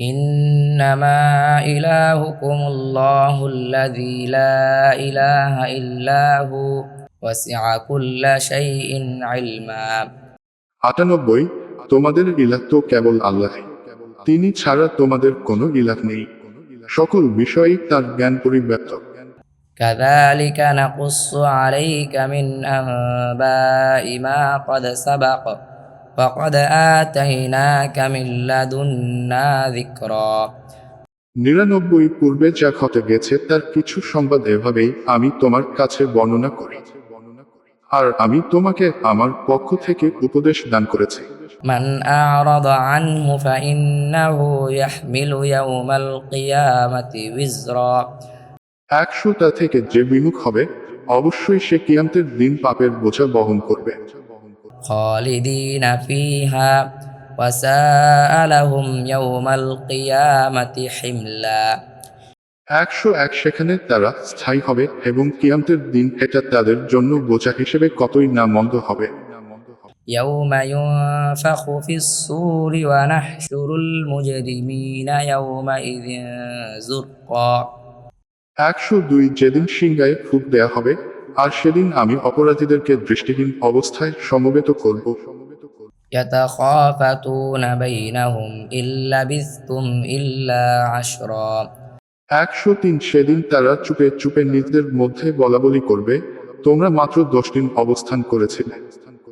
إنما إلهكم الله الذي لا إله إلا هو وسع كل شيء علما আটানব্বই তোমাদের ইলাহ তো কেবল আল্লাহ তিনি ছাড়া তোমাদের কোনো ইলাহ নেই সকল বিষয়ই তার জ্ঞান পরিব্যাপ্ত كذلك نقص عليك من أنباء ما قد سبق وقد آتيناك من لدنا ذكرا নিরানব্বই পূর্বে যা ঘটে গেছে তার কিছু সংবাদ এভাবেই আমি তোমার কাছে বর্ণনা করি আর আমি তোমাকে আমার পক্ষ থেকে উপদেশ দান করেছি من أعرض عنه فإنه يحمل يوم القيامة وزرا একশোটা থেকে যে বিমুখ হবে অবশ্যই সে কিয়ান্তের দিন পাপের বোঝা বহন করবে خالدين فيها وساء لهم يوم القيامة حملا একশো এক সেখানে তারা স্থায়ী হবে এবং কিয়ামতের দিন এটা তাদের জন্য বোঝা হিসেবে কতই না মন্দ হবে يوم ينفخ في الصور ونحشر المجرمين يومئذ زرقا একশো দুই যেদিন সিংগায় ফুক দেয়া হবে আর সেদিন আমি অপরাধীদেরকে দৃষ্টিহীন অবস্থায় সমবেত করব يتخافتون بينهم إن لبثتم إلا عشرا একশো তিন সেদিন তারা চুপে চুপে নিজেদের মধ্যে বলাবলি করবে তোমরা মাত্র দশ দিন অবস্থান করেছিলে